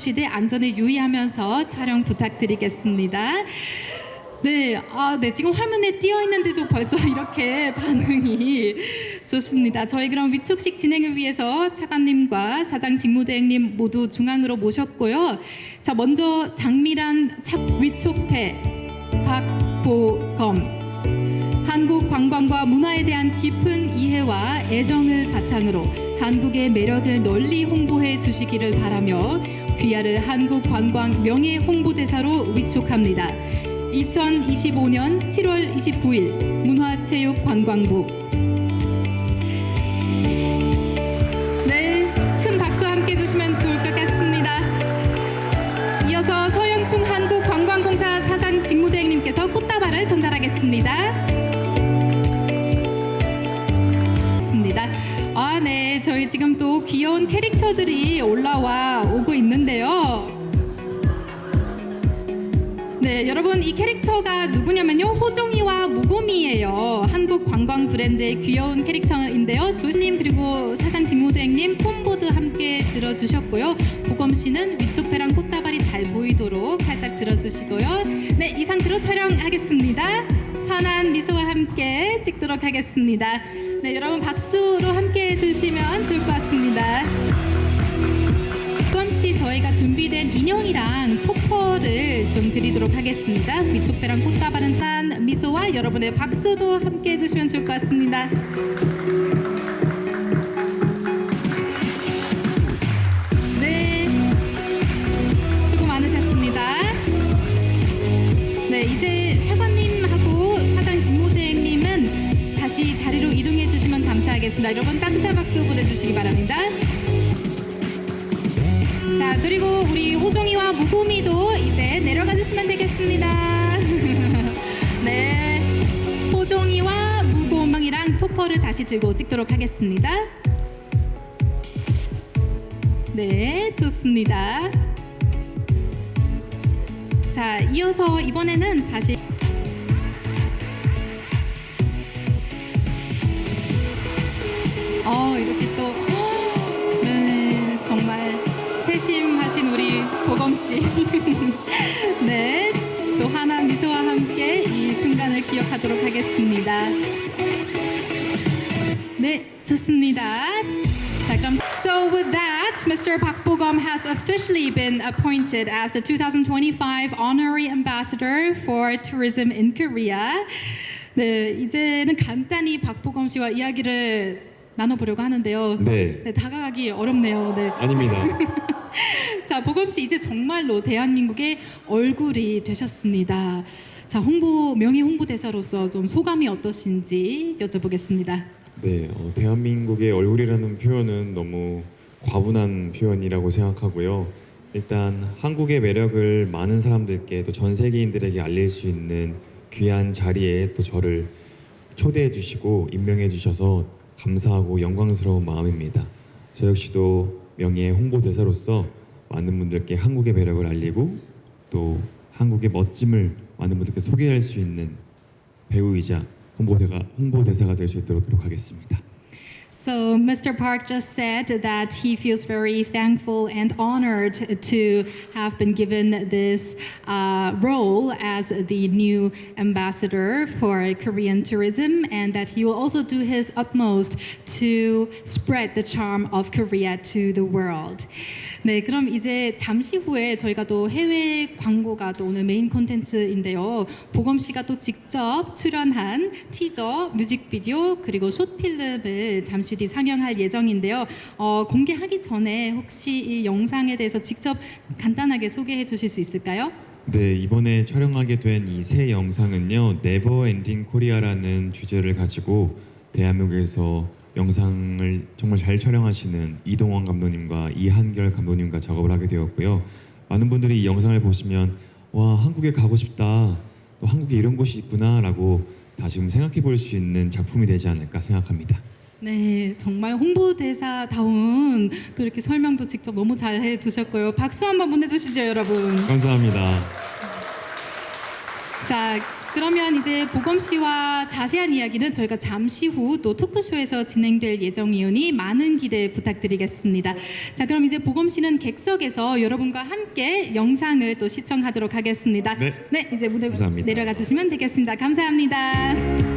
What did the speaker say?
시대 안전에 유의하면서 촬영 부탁드리겠습니다. 네, 아, 네, 지금 화면에 띄어 있는데도 벌써 이렇게 반응이 좋습니다. 저희 그럼 위촉식 진행을 위해서 차관님과 사장 직무대행님 모두 중앙으로 모셨고요. 자, 먼저 장미란 차, 위촉패 박보검. 한국 관광과 문화에 대한 깊은 이해와 애정을 바탕으로 한국의 매력을 널리 홍보해 주시기를 바라며 귀하를 한국 관광 명예 홍보대사로 위촉합니다. 2025년 7월 29일 문화체육관광부 네, 큰 박수 함께 해주시면 좋을 것 같습니다. 저희 지금 또 귀여운 캐릭터들이 올라와 오고 있는데요. 네, 여러분 이 캐릭터가 누구냐면요. 호종이와 무곰이에요. 한국 관광 브랜드의 귀여운 캐릭터인데요. 조시님 그리고 사장 직무대행님 폼보드 함께 들어주셨고요. 보검 씨는 위촉배랑 꽃다발이 잘 보이도록 살짝 들어주시고요. 네, 이 상태로 촬영하겠습니다. 환한 미소와 함께 찍도록 하겠습니다. 네, 여러분 박수로 함께 해주시면 좋을 것 같습니다. 수검 씨 저희가 준비된 인형이랑 토퍼를 좀 드리도록 하겠습니다. 위촉배랑 꽃다발은 찬 미소와 여러분의 박수도 함께 해주시면 좋을 것 같습니다. 감사하겠습니다. 여러분 따뜻한 박수 보내주시기 바랍니다. 자 그리고 우리 호종이와 무고미도 이제 내려가 주시면 되겠습니다. 네, 호종이와 무고명이랑 토퍼를 다시 들고 찍도록 하겠습니다. 네, 좋습니다. 자 이어서 이번에는 다시 어 이렇게 또 네, 정말 세심하신 우리 보검 씨. 네. 또 하나 미소와 함께 이 순간을 기억하도록 하겠습니다. 네, 좋습니다. 자, 그럼 So with that, Mr. Park Bogum has officially been appointed as the 2025 Honorary Ambassador for Tourism in Korea. 네, 이제는 간단히 박보검 씨와 이야기를 나눠보려고 하는데요. 네. 네, 다가가기 어렵네요. 네. 아닙니다. 자, 보검 씨 이제 정말로 대한민국의 얼굴이 되셨습니다. 자, 홍보 명예 홍보대사로서 좀 소감이 어떠신지 여쭤보겠습니다. 네, 어, 대한민국의 얼굴이라는 표현은 너무 과분한 표현이라고 생각하고요. 일단 한국의 매력을 많은 사람들께 또 전 세계인들에게 알릴 수 있는 귀한 자리에 또 저를 초대해 주시고 임명해 주셔서 감사하고 영광스러운 마음입니다. 저 역시도 명예 홍보대사로서 많은 분들께 한국의 매력을 알리고 또 한국의 멋짐을 많은 분들께 소개할 수 있는 배우이자 홍보대가 홍보대사가 될 수 있도록 노력하겠습니다. So, Mr. Park just said that he feels very thankful and honored to have been given this uh, role as the new ambassador for Korean tourism, and that he will also do his utmost to spread the charm of Korea to the world. 네, 그럼 이제 잠시 후에 저희가 또 해외 광고가 또 오늘 메인 콘텐츠인데요. 보검 씨가 또 직접 출연한 티저, 뮤직비디오 그리고 숏필름을 잠시 뒤 상영할 예정인데요. 어, 공개하기 전에 혹시 이 영상에 대해서 직접 간단하게 소개해 주실 수 있을까요? 네, 이번에 촬영하게 된 이 새 영상은요. 네버 엔딩 코리아라는 주제를 가지고 대한민국에서 영상을 정말 잘 촬영하시는 이동원 감독님과 이한결 감독님과 작업을 하게 되었고요. 많은 분들이 이 영상을 보시면 와, 한국에 가고 싶다. 또 한국에 이런 곳이 있구나라고 다시금 생각해 볼 수 있는 작품이 되지 않을까 생각합니다. 네, 정말 홍보대사다운 또 이렇게 설명도 직접 너무 잘 해주셨고요. 박수 한번 보내주시죠, 여러분. 감사합니다. 자, 그러면 이제 보검 씨와 자세한 이야기는 저희가 잠시 후 또 토크쇼에서 진행될 예정이오니 많은 기대 부탁드리겠습니다. 자, 그럼 이제 보검 씨는 객석에서 여러분과 함께 영상을 또 시청하도록 하겠습니다. 네. 이제 무대 감사합니다. 내려가 주시면 되겠습니다. 감사합니다.